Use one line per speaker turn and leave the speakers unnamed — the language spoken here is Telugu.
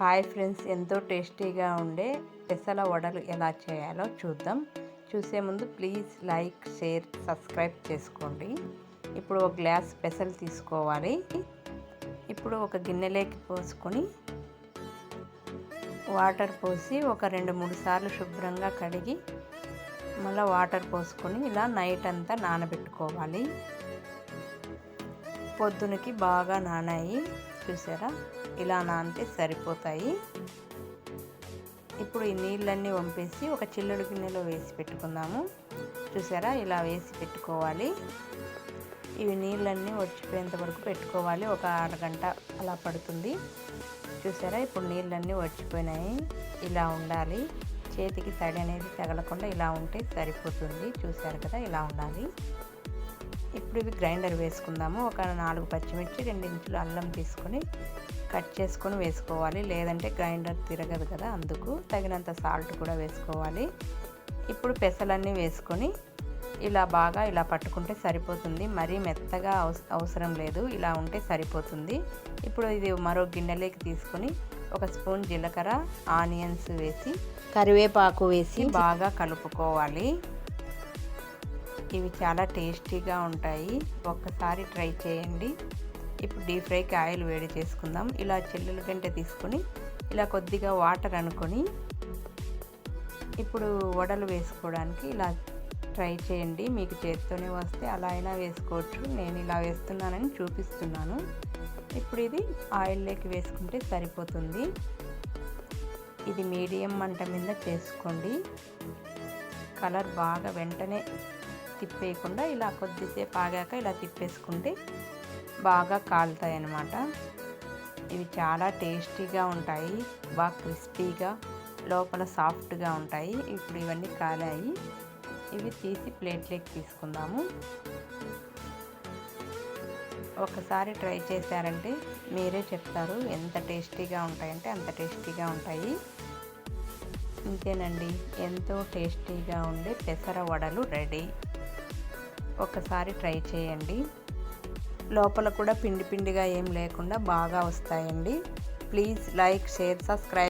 హాయ్ ఫ్రెండ్స్ ఎంతో టేస్టీగా ఉండే పెసల వడలు ఎలా చేయాలో చూద్దాం. చూసే ముందు ప్లీజ్ లైక్ షేర్ సబ్స్క్రైబ్ చేసుకోండి. ఇప్పుడు ఒక గ్లాస్ పెసలు తీసుకోవాలి. ఇప్పుడు ఒక గిన్నెలోకి పోసుకొని వాటర్ పోసి ఒక రెండు మూడు సార్లు శుభ్రంగా కడిగి మళ్ళీ వాటర్ పోసుకొని ఇలా నైట్ అంతా నానబెట్టుకోవాలి. పొద్దునకి బాగా నానాయి. చూసారా? ఇలా నానితే సరిపోతాయి. ఇప్పుడు ఈ నీళ్ళన్నీ వంపేసి ఒక చిల్లుడు గిన్నెలో వేసి పెట్టుకుందాము. చూసారా? ఇలా వేసి పెట్టుకోవాలి. ఇవి నీళ్ళన్నీ వచ్చిపోయేంత వరకు పెట్టుకోవాలి. ఒక అరగంట అలా పడుతుంది. చూసారా? ఇప్పుడు నీళ్ళన్నీ వచ్చిపోయినాయి. ఇలా ఉండాలి. చేతికి తడి అనేది తగలకుండా ఇలా ఉంటే సరిపోతుంది. చూసారు కదా? ఇలా ఉండాలి. ఇప్పుడు ఇవి గ్రైండర్ వేసుకుందాము. ఒక నాలుగు పచ్చిమిర్చి రెండు ఇంచులు అల్లం తీసుకొని కట్ చేసుకొని వేసుకోవాలి. లేదంటే గ్రైండర్ తిరగదు కదా అందుకు. తగినంత సాల్ట్ కూడా వేసుకోవాలి. ఇప్పుడు పెసలన్నీ వేసుకొని ఇలా బాగా ఇలా పట్టుకుంటే సరిపోతుంది. మరీ మెత్తగా అవసరం లేదు. ఇలా ఉంటే సరిపోతుంది. ఇప్పుడు ఇది మరో గిన్నెలోకి తీసుకొని ఒక స్పూన్ జీలకర్ర ఆనియన్స్ వేసి కరివేపాకు వేసి బాగా కలుపుకోవాలి. ఇవి చాలా టేస్టీగా ఉంటాయి. ఒక్కసారి ట్రై చేయండి. ఇప్పుడు డీప్ ఫ్రైకి ఆయిల్ వేడి చేసుకుందాం. ఇలా చెల్లుల గంట తీసుకొని ఇలా కొద్దిగా వాటర్ అనుకొని ఇప్పుడు వడలు వేసుకోవడానికి ఇలా ట్రై చేయండి. మీకు చేతితోనే వస్తే అలా అయినా వేసుకోవచ్చు. నేను ఇలా వేస్తున్నానని చూపిస్తున్నాను. ఇప్పుడు ఇది ఆయిల్లోకి వేసుకుంటే సరిపోతుంది. ఇది మీడియం మంట మీద చేసుకోండి. కలర్ బాగా వెంటనే తిప్పేయకుండా ఇలా కొద్దిసేపు ఆగాక ఇలా తిప్పేసుకుంటే బాగా కాలుతాయి అన్నమాట ఇవి చాలా టేస్టీగా ఉంటాయి బాగా క్రిస్పీగా లోపల సాఫ్ట్గా ఉంటాయి. ఇప్పుడు ఇవన్నీ కాలాయి. ఇవి తీసి ప్లేట్లోకి తీసుకుందాము. ఒకసారి ట్రై చేశారంటే మీరే చెప్తారు ఎంత టేస్టీగా ఉంటాయంటే అంత టేస్టీగా ఉంటాయి. ఇంతేనండి. ఎంతో టేస్టీగా ఉండే పెసర వడలు రెడీ. ఒకసారి ట్రై చేయండి. లోపల కూడా పిండి పిండిగా ఏం లేకుండా బాగా వస్తాయండి. Please like share subscribe.